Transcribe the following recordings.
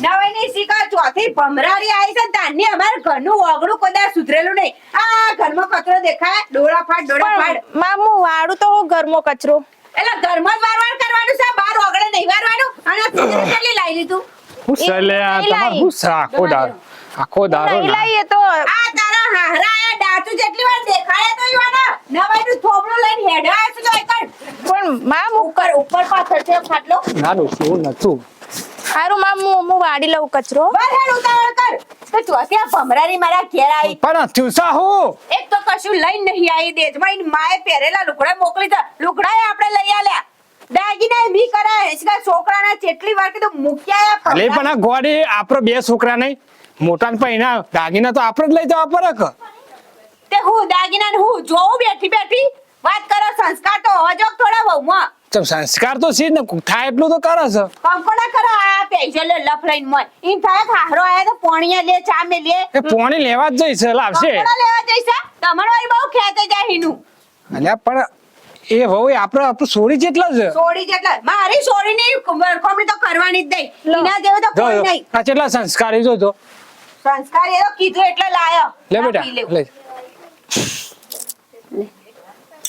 ચોથી ભમરારી આવી છે. તારની અમારા ઘરનું ઓગણું કદાચ સુધરેલું નહીં. આ ઘરમાં કચરો દેખાય. ડોળા ફાડ ડોળા ફાડ. પણ વાળું તો હું ઘરમાં કચરો. એટલે ઘરમાં જ વારવાર કરવાનું છે. બહાર ઓગળે નહીં વારવાનું. અને કેટલી લાવી લીધું હું સલે તમારે હું આખો દારો આખો દારો નહીં ના. લાવીએ તો. આ તારા હારા આ ડાચું જેટલી વાર દેખાડે તો ઈવાના નવાઈનું થોબડું લઈને હેડા આવ્યો છે તો એકણ. પણ માં ઉપર ઉપર પાછળ છે ફાટલો ના ડોશી હું નતું. સારું માં હું હું વાડી લઉં કચરો. બસ હેડ ઉતાવળ કર. તો ચોથી આ ભમરારી મારા ઘેર આવી પણ થયું હું? એક તો કશું લઈને નહીં આવી દેજમાં એની માએ પહેરેલા લુગડા મોકલી છે લુગડાએ આપણે લઈ આલ્યા. દાગીના બી કરા હિચકા છોકરાના કેટલી વાર કીધું મૂક્યા ભમરા- પણ આ ગોડી આપડે બે છોકરા નહીં. મોટા ને પૈણા દાગીના તો આપણે જ લઈ જવા પડે કે? તે હું દાગીના હું જોઉં બેઠી બેઠી. વાત કરો સંસ્કાર તો હજો થોડા વહુમાં. ચમ સંસ્કાર તો છે ને થાય એટલું તો કરે છે. કંકોડા કરો આ પૈસો લે લફ લઈને મન ઈમ થાય હારો આયા તો પોણીયા લે ચા મે લે. એ પોણી લેવા જ જઈશ લાવશે કંકોડા લેવા જઈશ તમારો આઈ બહુ ખેતે જાય હીનું. અલ્યા પણ એ વહુ એ આપડે આપણું છોડી જેટલા છે. સોડી જેટલા. મારી સોડી ની કોમડી તો કરવાની જ નહીં. એના જેવું તો કોઈ નહીં. આ કેટલા સંસ્કારી જો જો સંસ્કાર એ તો કીધું એટલે લાયો. લે બેટા લે.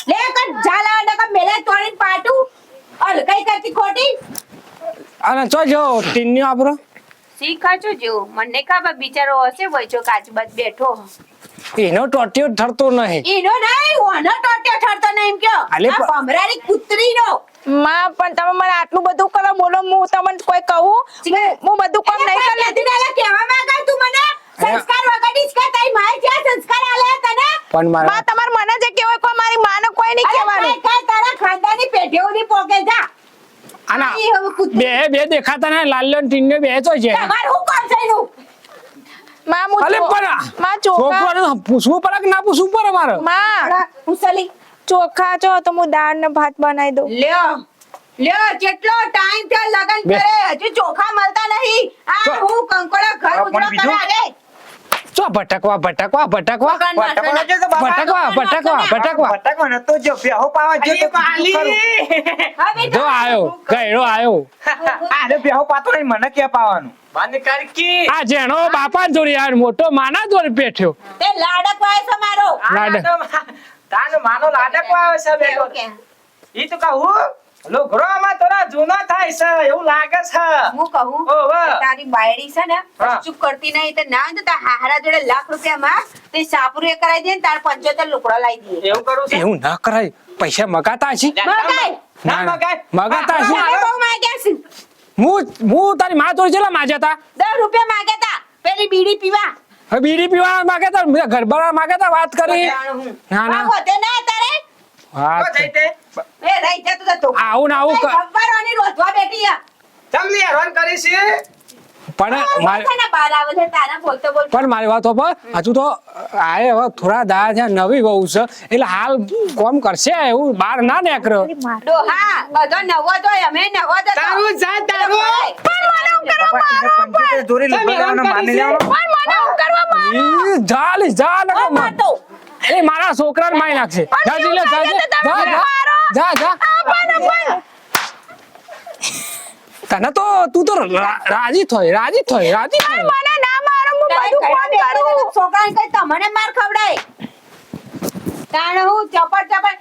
લે કર ઝાલા ડકા મેલે તોડીને પાટું અલકાઈ કરતી ખોટી? અને ચો જો ટીન્યો આપણો શીખા છો મને ખબર બિચારો હશે વચ્ચો કાચબાજ બેઠો. એનો ટોટિયો ઠરતો નહીં. ઈનો નહીં ઓનો ટોટ્યો ઠરતો નહીં કયો? આ પણ- ભમરાની માં પણ તમે મને આટલું બધું કરો બોલો હું તમને કોઈ કહું? હું- બધું કામ નહીં કરી. લેતી કેવા માંગા તું મને? સંસ્કાર વગરની જ કે તારી જ્યાં સંસ્કાર પણ મારા માં તમાર મને જે કેવો કોઈ મારી માને કોઈ નહીં કહેવાનું કાંઈ કાંઈ તારા ખાનદાની પેઢીઓની પોકે જા આના. બે બે દેખાતા ને લાલ્યો ને ટીન્યો બે તો છે તમાર હું કોણ છે એનું? માં હું અલે ચો- પણ માં ચોખા પૂછવું પડે કે ના પૂછવું પડે મારે માં ઉસલી. ચોખા છો તો હું દાળ ને ભાત બનાવી દઉં લ્યો લ્યો કેટલો ટાઈમ થયો લગન. કરે હજુ ચોખા મળતા નહીં આ હું કંકોડા ઘર ઉજળો કરે ચો ભટકવા ભટકવા ભટકવા ભટકવા. ભટકવા ભટકવા જો બેહો પાવા જો. જો આયો ગયડો આયો. બેહો પાતો નહીં મને ક્યાં પાવાનું? આ જેનો બાપા જોડી મોટો માના જોડી તે લાડક વાય છે મારો. લાડ. તાનો માનો લાડકો આવે છે બેટો ઈ તો કહું લુગરો આમાં તોરા જૂનો થાય છે એવું લાગે છે. હું કહું? તારી બાયડી છે ને ચૂપ કરતી નહીં તો ના તો તાર હારા જોડે લાખ રૂપિયા માં તે સાપુર એ કરાવી દે ને તાર પંચોતેર લુકડો લાવી દઈએ એવું કરું છે? એવું ના કરાય. પૈસા મગાતા છે મગાય. ના મગાય. મગાતા છે બહુ માંગ્યા છે. હું હું તારી માં જોડે જેલા માજ્યા તા? દસ રૂપિયા માંગ્યા તા. પેલી બીડી પીવા. બીડી પીવા માગ્યા તા? મેં ગરબા માગ્યા તા વાત કરી. ના ના. ના તારે જઈ તે એ રહી જા તું તો. આવું આવું ક- રોધવા બેઠી આ. તમને હેરાન કરી છે? પણ મારે છે ને બહાર આવે છે તારા બોલતો બોલતો. પણ મારી વાત પર હજુ તો આ હવે થોડા દા છે નવી બહુ છે. એટલે હાલ કોમ કરશે એવું બહાર ના નેકરો. હા બધો નવો તો અમે નવો જ હતો. તારું જા તારું. લેવાનો. માની માતો. એ મારા છોકરાને મારી નાખશે. જા જી લે, જા જા જા જા. જા તને તો તું તો રાજી થોય રાજી થોય રાજી થોય મને ના મારો હું બધું ફોન કરું. છોકરાને કઈ તમને માર ખવડાય. કારણ હું ચપડ ચપટ.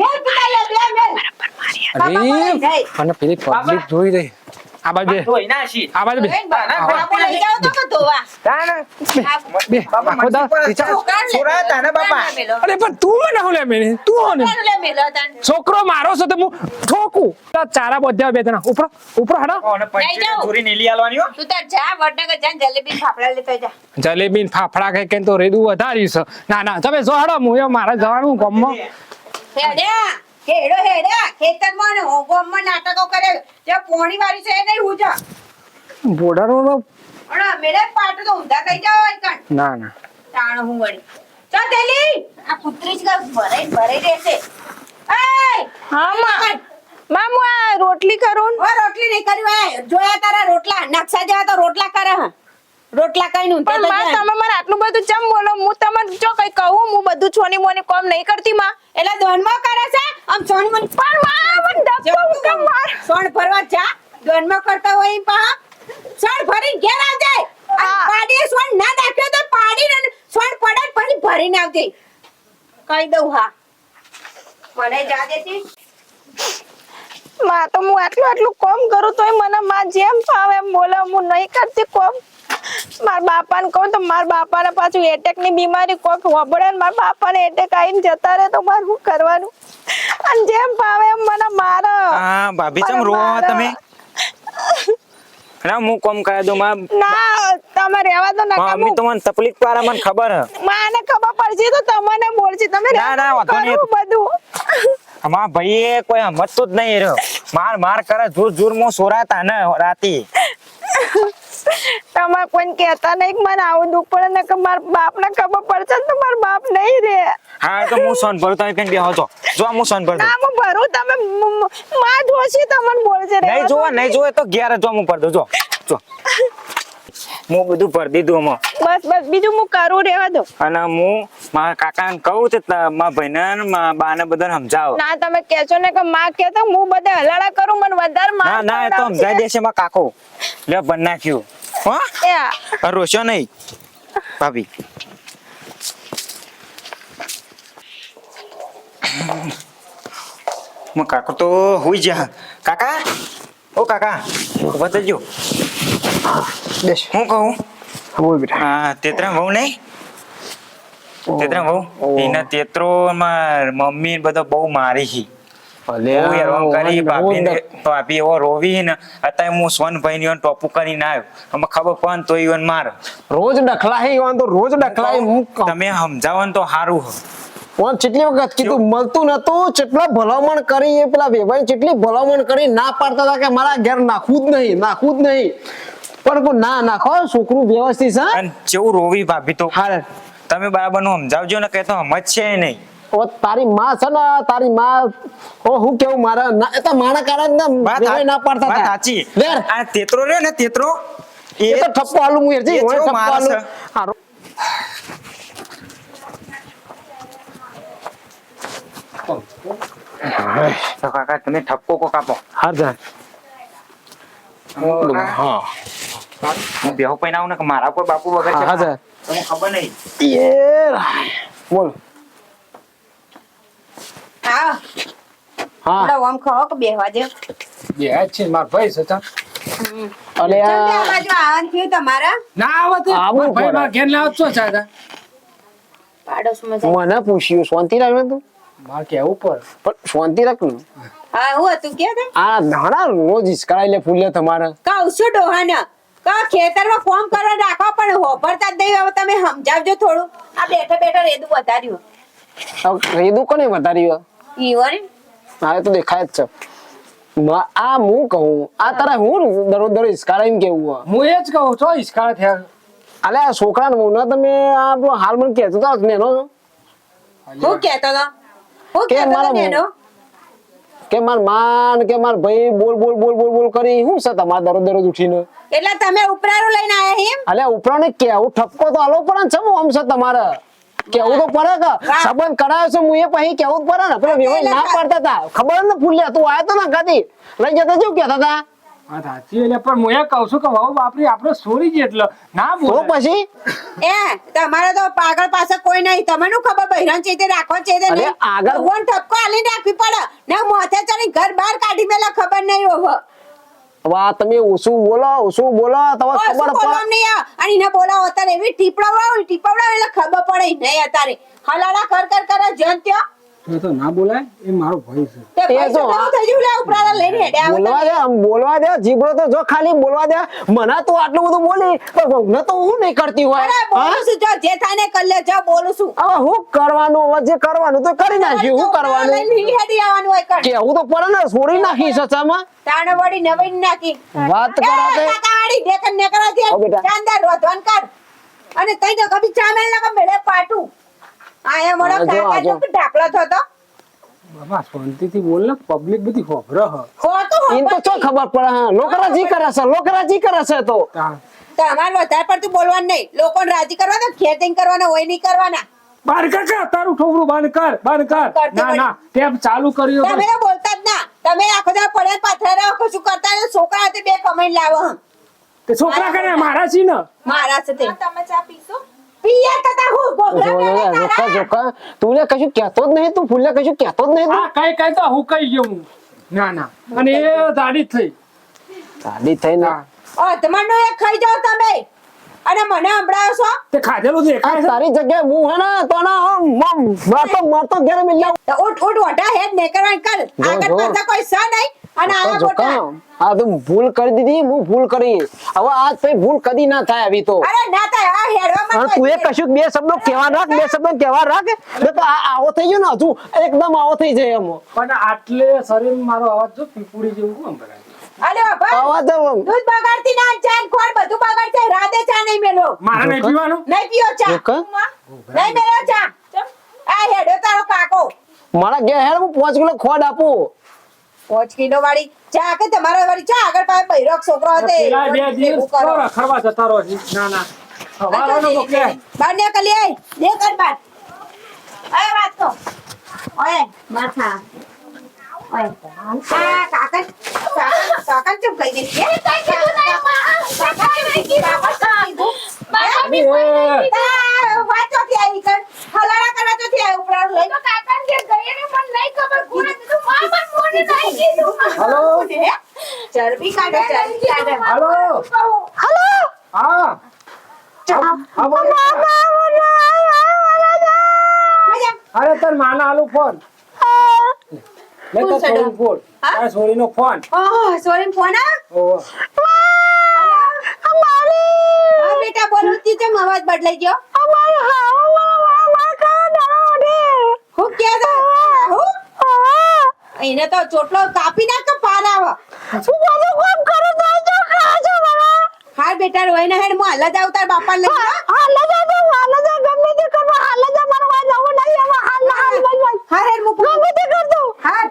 મેલ પીતા લે, બે મેલ. બરાબર મારી અરે પેલી પબ્લિક જોઈ રહી. આ બાજુ બે. ધોઈ નાખી. આ બાજુ લઈ તો કે ધોવા. બે. બાપા દા મનસુખ વિચાર. છોકરાને લે. છોરા તાને બાપા. અરે પણ તું મને હું લે મેને તું હો લે મેલો તાને. છોકરો મારો છે તો હું ઠોકું. ચારા બધા બે જણા. ઉપર ઉપર હડો. કોને પંચોતેર જાઓ. નીલી આલવાની હો. તું તાર જા વડનગર જા જલેબી ફાફડા લેતો જા. જલેબી ફાફડા તો રેડું વધાર્યું છે. ના ના તમે જો હડો હું એ મારે જવાનું ગામમાં હેડ્યા. હેડો હેડ્યા ખેતરમાં ને હોગોમાં નાટકો કરે. જે પોણી વાળી છે એ નહીં હું જા બોર્ડર અણા મેરે પાટ તો ઊંધા થઈ જાવ કણ. ના ના. તાણ હું વળી. ચાલ તેલી આ પુત્રી જ ભરાઈ ભરાઈ રહેશે. એય! હા માં. મામુ આ રોટલી કરું ઓ રોટલી નહીં કરી હોય. જોયા તારા રોટલા. નકશા જેવા તો રોટલા કરે હં. રોટલા કઈ નું પણ માં તમે મને આટલું બધું ચમ બોલો? હું તમને જો કઈ કહું હું બધું છોની મોને કોમ નહીં કરતી માં. એટલે દોનમાં કરે છે? આમ સોન મન પણ માં મન ડબકો કે માર. સોન ભરવા જા. દોનમાં કરતા હોય પા સોન ભરી ઘેર આવ પાડી સોન ના દાખ્યો તો પાડી ને સોન પડે પછી ભરીને આવજે. કહી દઉં હા. મને જા દેતી માં તો હું આટલું આટલું કોમ કરું તોય મને માં જેમ ફાવે એમ બોલે હું નહીં કરતી કોમ. મારા બાપાને કહું તો મારા બાપાને પાછું એટેકની બીમારી કોક વબડે ને મારા બાપાને એટેક આવીને જતા રહે તો મારે શું કરવાનું? અને જેમ ભાવે એમ મને મારે. હા ભાભી તમે રોવા તમે? ના હું કોમ કરે દઉં માં ના તમે રહેવા દો ને મમ્મી તમને મને તકલીફ પાડે મને ખબર હે. માને ખબર પડશે તો તમને બોલશે. તમે ના, ના, વાતો નહીં. બધું. અમાર ભાઈએ કોઈ હમતું જ નહીં રહ્યો. માર માર કરે જોર જોર મો સોરાતા ને રાતી. તમારે કોઈ કહેતા નહીં મને આવું દુઃખ પડે ને કે મારા બાપને ખબર પડશે ને તો મારા બાપ નહીં રે. હા તો હું સોન ભરું તમે કઈ બેહો છો. જો હું સોન ભરું. ના હું ભરું તમે મ- જોશી તમને બોલશે રે નહીં જોવા નહીં જોવે તો ઘેર જો હું ભર દઉં. જો જો. હું બધું ભરી દીધું આમાં બસ બસ બીજું હું કરું રહેવા દો. અને હું મારા કાકાને કહું છે મારા ભાઈને ને મારા બાને બધાને સમજાવો. ના તમે કહેશો ને કે માં કે તો હું બધે હલાડા કરું મને વધારે ના ના એ તો સમજાઈ દેશે મારા કાકો. લે બન નાખ્યું. હા. રોશો નહીં. ભાભી. મો કાકો તો હુઈ જા કાકા? ઓ કાકા થજો બેસ હું કહું? બોલ બેટા હા તેતરા વહુ નહીં? તેતરા વહુ? એના તેતરો માં મમ્મી બધો બહુ મારી હી બહુ હેરાન કરી ભાભી ને ભાભી એવો રોવી ને અત્યારે હું સોનભાઈ ની ટોપુ કરીને આવ્યો. અમે ખબર પણ તો ઈવન માર. રોજ ડખલાય ઈવન તો રોજ ડખલાય હું તમે સમજાવો તો સારું ઓન કેટલી વખત કીધું મળતું નતું કેટલા ભલામણ કરી એ પેલા વેભાઈ કેટલી ભલામણ કરી ના પાડતા હતા કે મારા ઘેર નાખવું જ નહીં નાખવું જ નહીં. પણ ના નાખો છોકરું વ્યવસ્થિત છે અને જેવું રોવી ભાભી તો. હાલ. તમે બરાબરનું સમજાવજો ને કે તો સમજ છે નહીં. ઓ તારી માં છે ને તારી માં ઓ હું કેવું મારા ના એ તો મારા કારણ ને ના પાડતા હતા. સાચી. વેર. આ તેતરો રે ને તેતરો? એ તો ઠપ્પો આલુ હું હેરજી એ ઓય ઠપ્પો આલુ. હારો. તો કાકા તમે ઠપકો કો કાપો. હા જા હા. હું બેહો પૈને આવું ને કે મારા કોઈ બાપુ વગર છે હા, સર તમને ખબર નહીં? એ બોલ. હા. હા. આપણે ઓમ ખાઓ કે બેહવા દે બે છે માર ભાઈ સતા અલે આ આ બાજુ આવન થયું તમારા? ના આવત. માર ભાઈ માર ઘેર લાવ છો ચાચા પાડોશમાં. મને પૂછ્યું શાંતિ રાખ તું? માર કે ઉપર. પણ શાંતિ રાખ ને હા હું હતું કે આ ધાણા રોજ ઈસકરાઈ લે ફૂલે તમારે. કહું છું ડોહાને? કા ખેતરમાં ફોર્મ કરવા રાખો પણ હોભરતા જ નહીં. હવે તમે સમજાવજો થોડું. આ બેઠા બેઠા રેદું વધાર્યું. રેદું કોને વધાર્યું? ઈવન હા તો દેખાય જ છે. આ હું કહું? આ તારા હું દરરોજ દરરોજ એમ કેવું હું એ જ કહું છો ઈસકા થયા. અલે આ છોકરા ને વહુને તમે આ હાલ મને કહેતો તો નેનો. હું કેતો હતો હું કહેતો હતો નેનો? કે માર માન કે માર ભાઈ બોલ બોલ બોલ બોલ બોલ કરી. હું છે તમારે દરરોજ દરરોજ ઉઠીને? એટલે તમે ઉપરારું લઈને આયા એમ? અલે ઉપરાને કેવું ઠપકો તો આલો પડે ને છે આમ છે તમારે? કેવું તો પડે કે. સંબંધ કરાયો છે હું એ પછી કેવું પડે ને? પેલા વેવાઈ ના પાડતા હતા. ખબર ને ફૂલ્યા તું આયો તો ને ગાદી? લઈ જતા જેવું કેતા હતા? સાચી એટલે પણ હું એ કહું છું કે વહુ બાપરી આપણે સોરી જ એટલે. ના તો પછી? એ તમારે તો પાગળ પાસે કોઈ નહીં. તમને શું ખબર બહેરાન ચેતે રાખો ચેતે નહીં. આગળ- ભગવાન ઠપકો આલી નાખવી પડે. ને મોથે ચડી ઘર બહાર કાઢી મેલા ખબર નહીં હોવ વાહ તમે ઓછું બોલો ઓછું બોલો તમારે ખબર પડે નહીં અને એને બોલાવો અત્યારે એવી ટીપડાવડાવો ટીપડાવડાવો એટલે ખબર પડે નહીં અત્યારે. હલાલા કર કર કરે જન ત્યો. તો ના બોલાય એ મારો ભાઈ છે. તે એ કેવું થઈ ગયું લે ઉપરાળા લઈને હેડે આવો બોલવા દે આમ બોલવા દે જીબડો તો જો ખાલી બોલવા દે. મને તો આટલું બધું બોલી પણ વહુને તો હું નહીં કરતી હોય. અરે બોલું છું જો જે થાય ને કરી લે જો બોલું છું. હવે હું કરવાનું હવે જે કરવાનું તો કરી નાખ્યું હું કરવાનું? લઈને હેડી આવવાનું હોય કર કેવું તો પડે ને છોડી નાખી સચામાં? તાણે વળી નવીન નાખી. વાત કરા તે કાકાવાળી ઢેકણ ને કરા દે. ચાંદા રોધવાન કર. અને તઈ તો કભી ચામેલ ના કમ મેળે પાટું. આયા મોળો કાકા જો કે થતો. બાબા શાંતિથી બોલ ને પબ્લિક બધી હોભર હ. ખોટું એમ તો હોપર. ખબર પડે હા લોકરાજી કરે છે લોકરાજી કરે છે તો. તા- વધારે પડતું બોલવાનું નહીં. લોકોને રાજી કરવા તો ખેતીંગ કરવાના હોય નહીં કરવાના. બાર કર કર તારું ઠોકરું બંધ કર બંધ કર. ના ના ટેપ ચાલુ કર્યો તમે બોલતા જ ના. તમે આખો દાડો પડે પાથરા કશું કરતા. છોકરા હાથે બે કમાઈને લાવો તે છોકરા કરે મારા છી ને. મારા છે તે તમે ચા પીશો? પિયર કરતા હું ગોગરા જો, મેલે તારા. જોકા. તું કશું કહેતો જ નહીં તું ફૂલે કશું કહેતો જ નહીં આ કઈ કઈ તો હું કઈ ગયો હું. ના ના. અને એ દાડી જ થઈ ગાડી થઈને હા. એક ખાઈ જાઓ તમે. અને મને સંભળાવો છો તે ખાધેલું આ છે. તારી જગ્યાએ હું હે ને તો ના આમ, મારતો મારતો ઘેર મિલ્યા. તો ઉઠ ઉઠ વઢા હેડ ને કર. આગળ જો. કોઈ સ નહીં. અને આયા જોકા, મોટા આ તો ભૂલ કરી દીધી હું ભૂલ કરી હવે આજ પછી ભૂલ કદી ના થાય આવી તો. અરે ના થાય આ હેડવામાં તું એ કશું બે શબ્દો કહેવા રાખ બે શબ્દો કહેવા રાખ. તો આવો થઈ ગયો ને હજુ એકદમ આવો થઈ જાય એમ. પણ આટલે શરીર મારો અવાજ જો પીપુડી જેવું કેમ ભરાય અલે બાબા આવા. તો દૂધ બગાડતી ના ચાન ખોર બધું બગાડશે રાધે ચા નહીં મેલો. મારે નહીં પીવાનું? નહીં પીઓ ચા? નહીં મેલો ચા. આ હેડો તારો કાકો. મારા ઘેર હેડ હું પાંચ કિલો ખોડ આપું. પાંચ કિલો વાળી ચા કે તમારા વાળી ચા? આગળ પાસે બૈરોક છોકરો હતો એ પેલા બે દિવસ કરો. ખરવા જતા રહો છે. ના ના. હવારો નો કે. બાર ને કલી આય દે કર બાર અરે વાત તો ઓય માથા. ઓય આ કાકા કાકા કાકા ચૂપ કહી દે કે કઈ કીધું નહીં કાકા નહીં કીધું? કાકા કીધું તા વાત કર કરવા ચોથી આવી ઉપરા લઈ તો કાકા કે ને નહીં ખબર કોણે કીધું મા પણ કોને નહીં કીધું હલો? ચરબી કાઢો ચરબી કાઢો. હાલો? હલો? હા. હા અરે તાર માના આલુ ફોન. લે તાર ફોન આ છોરીનો ફોન. ઓહ સોરી ફોન આ ઓહો. હા બેટા બોલો. તી કેમ અવાજ બદલાઈ ગયો. હું કે હું? એને તો ચોટલો કાપી નાખ તો પાન બાબા હા બેટા રોઈ ના હેડ હું હાલ જ આવું તાર બાપા લઈ જા. હા હેડ હું હા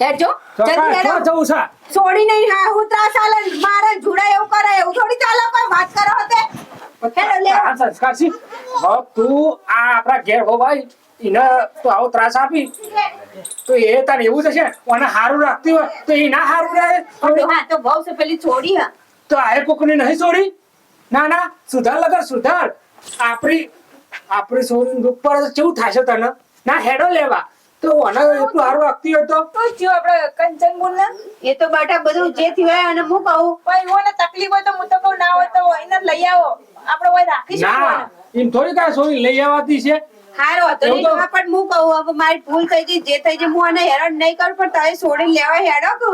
હેડ જો જલ્દી હેડ જવું છે. છોડી નહીં હા હું ત્રાસ આલે મારે જુડા એવું કરે એવું થોડી ચાલે કોઈ વાત કરો હોતે? સંસ્કાર છે. હવે તું આ આપણા ઘેર હો ભાઈ એને તો આવો ત્રાસ આપી. તો એ તને એવું થશે અને હારું રાખતી હોય તો એ ના હારું રહે. હા તો બહુ છે પેલી છોડી તો આ કોકને નહીં છોડી? ના ના સુધાર લગર સુધાર. આપણી આપણી છોડીને દુઃખ પર કેવું થશે તને? ના હેડો લેવા. તો ઓને એટલું હારું રાખતી હોય તો? એ તો બાટા બધું જે થયું હોય અને હું કહું. તકલીફ હોય તો હું તો કહું ના હોય તો એને લઈ આવો. આપણે હોય રાખી ના એમ થોડી કાય સોરી લઈ આવવાતી છે. હારો હતો નહીં જોવા પણ હું કહું હવે મારી ભૂલ થઈ ગઈ જે થઈ ગઈ હું આને હેરાન નહીં કરું પણ તારે છોડીને લેવા હેડો કે?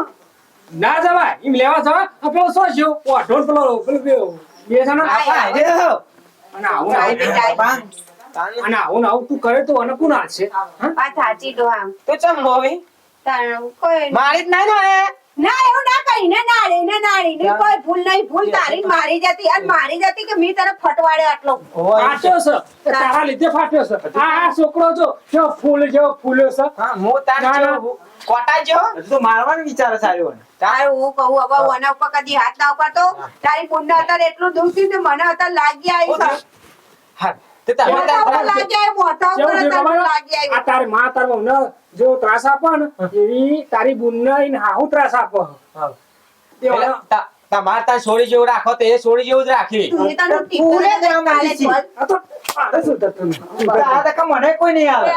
ના જવાય એમ લેવા જવા આપણો શું છે? ઓ પેલો પેલો બેસાનો અને આવું આય આવું. બેટા આય. અને આવું આવું તું કરે તો અને કોણ હાથશે હા? વાત સાચી તો આમ. તો ચમ હોવી? તાણ કોઈ મારી જ ના ને ના એવું ના કરી ને નાડી ને નાડી ને કોઈ ભૂલ નહીં ભૂલ તારી મારી જતી અને મારી જતી કે મી તને ફટવાડે આટલો. ફાટ્યો છે. તારા લીધે ફાટ્યો છે. આ આ છોકરો જો જો ફૂલ જો ફૂલ્યો છે. હા મો તાર. કોટા જો તો મારવાનો વિચાર સારો તારે હું કહું હવે ઓના ઉપર કદી હાથ ના ઉપાડતો. તારી પુણ્ય અત્યારે એટલું દુઃખ થયું ને મને હતા લાગી આવી હા. તે તમે આ તારી માં તાર ત્રાસ આપે ને એવી તારી બુનને ઈને હાહુ ત્રાસ આપે. તમારે તાર છોડી જેવું રાખો તો એ છોડી જેવું જ રાખી. લગાડી ગામ કાલે આવી તો કે મને કોઈ નહીં આવે.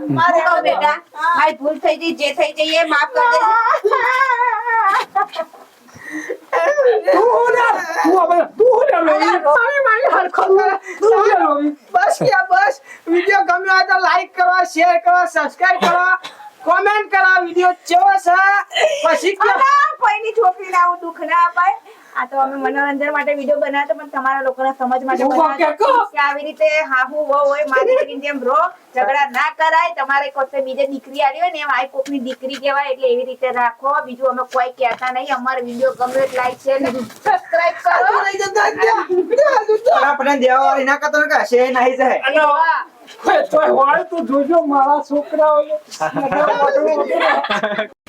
હું કહું બેટા મારી ભૂલ થઈ ગઈ જે થઈ ગઈ એ માફ કરી દે તું ને, તું હવે- તું ને લોહી. તું ને લોહી. બસ યા બસ. વિડિયો ગમ્યો હોય તો લાઈક કરો શેર કરો સબસ્ક્રાઇબ કરો. કોમેન્ટ કરો વિડિયો કેવો છે પછી અલા, કોઈની છોકરીને આવું દુઃખ ના અપાય. આ તો અમે મનોરંજન માટે વીડિયો બનાવ્યો પણ તમારા લોકોને સમજ માટે બનાવ્યો કે આવી રીતે હાહુ વહુ હોય મારી જેમ રો ઝઘડા ના કરાય તમારે કોસે બીજે દીકરી આવી હોય ને એમ આ કોકની દીકરી કહેવાય એટલે એવી રીતે રાખો. બીજું અમે કોઈ કહેતા નહીં અમારો વીડિયો ગમે લાઈક છે. સબસ્ક્રાઇબ કરો. જતા. આપણે દેવા વાળી ના કરતો કે છે નહીં છે. કોઈ- હોય તો જોજો મારા છોકરાઓને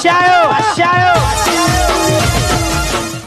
加油，加油。